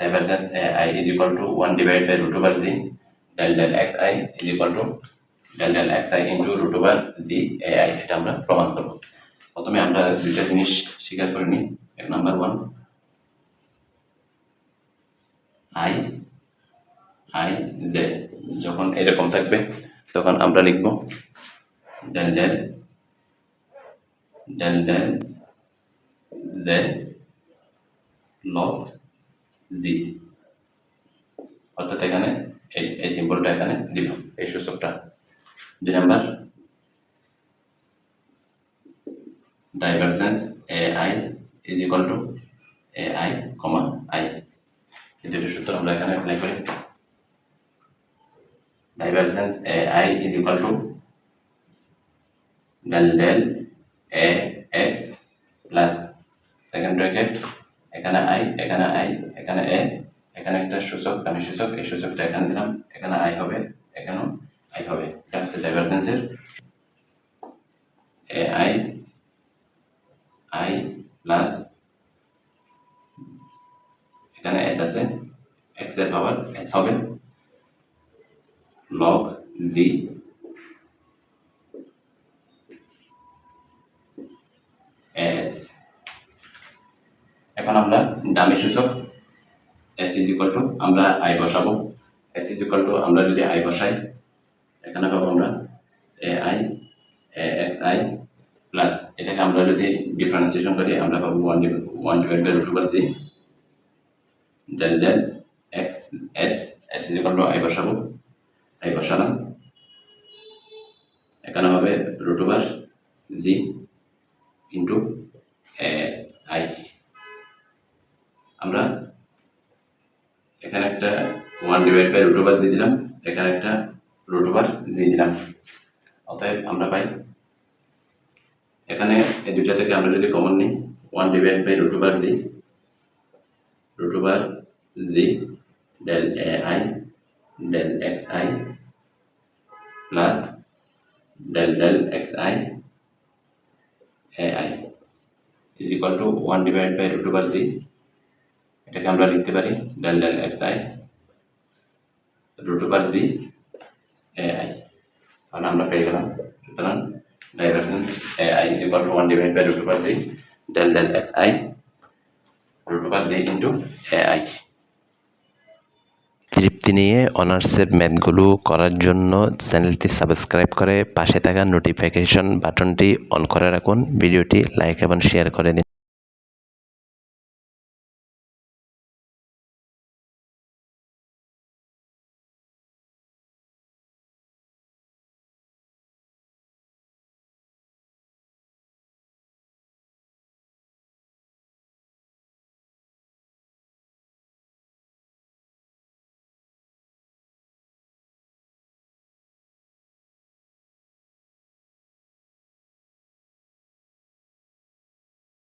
divergence ai is equal to 1 divided by root over z del del xi is equal to del del xi into root over z ai এটা আমরা প্রমাণ করব প্রথমে আমরা দুইটা জিনিস স্বীকার করে নিই এক number one I I J যখন এরকম থাকবে তখন আমরা লিখব del del del del J log G অর্থাৎ এখানে এই এই সিম্বলটা এখানে দিল এই সূচকটা। দুই number. Divergence A I is equal to A I comma I এই দুটো সূত্র আমরা এখানে অ্যাপ্লাই করি। Divergence A I is equal to del del A X plus second bracket এখানে আই এখানে আই এখানে এ এখানে একটা সূচক আমি সূচক। এই সূচকটা এখানে দিলাম। এখানে আই হবে, এখানেও আই হবে। এটা হচ্ছে ডাইভারজেন্সের এ আই আই প্লাস এখানে এস আছে। এক্সের পাওয়ার এস হবে। লগ জি ডামি সূচক এস ইজ ইকুয়াল টু আমরা আই বসাবো। এস ইজ ইকুয়াল টু আমরা যদি আই বসাই, এখানে পাবো আমরা A I A X I plus এটাকে আমরা যদি ডিফারেন্সিয়েশন করি, আমরা পাবো one one divide by root over C del del X S S is equal to I বসাবো। আই বসালাম। এখানে হবে root over G into one divide by root over G দিলাম এখানে একটা রুট ওভার জি দিলাম। অতএব আমরা পাই, এখানে এই দুইটা থেকে আমরা যদি কমন নিই one divide by root over G root over G del A I del X I plus del del X I A I is equal to one divide by root over G এটাকে আমরা লিখতে পারি del del X I G তাহলে আমরা পেয়ে গেলাম সুতরাং is equal to one divide by G del del X I G into Tripti নিয়ে অনার্সের ম্যাথগুলো করার জন্য চ্যানেলটি সাবস্ক্রাইব করে পাশে থাকা নোটিফিকেশন বাটনটি অন করে রাখুন, ভিডিওটি লাইক এবং শেয়ার করে দিন।